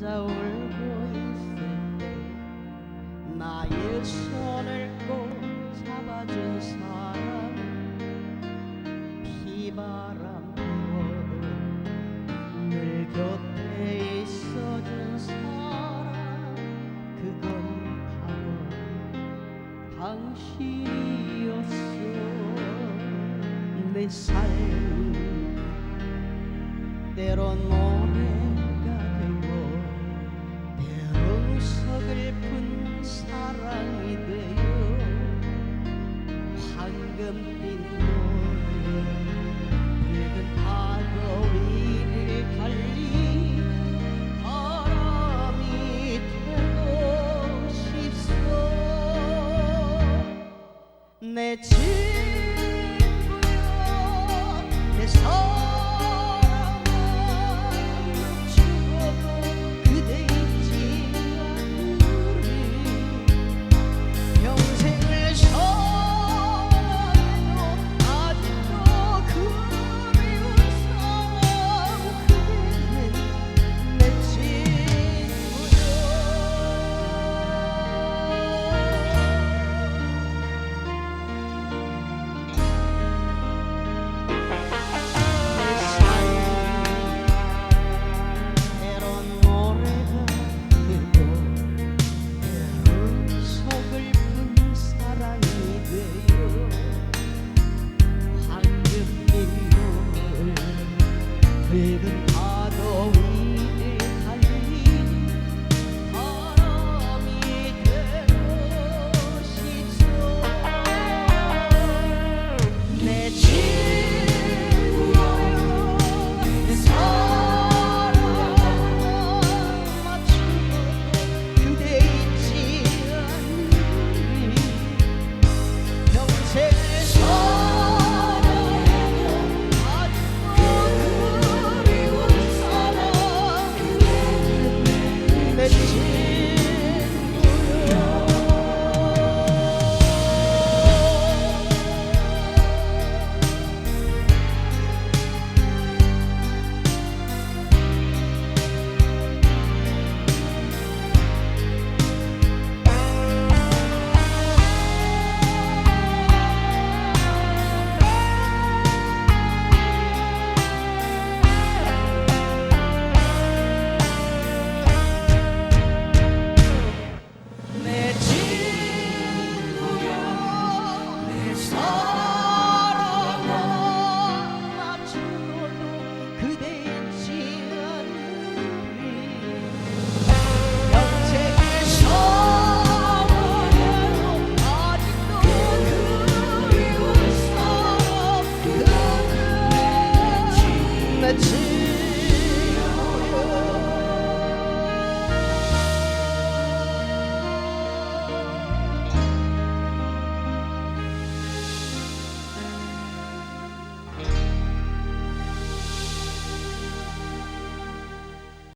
혼자 울고 있을 때 나의 손을 꼭 잡아준 사람 비바람 불어도 늘 곁에 있어준 사람 그건 바로 당신이었어 내 삶. 지금 빈 붉은 파도 위를 달리 바람이 태고 싶소 내 친구여 내 사랑 Vegas.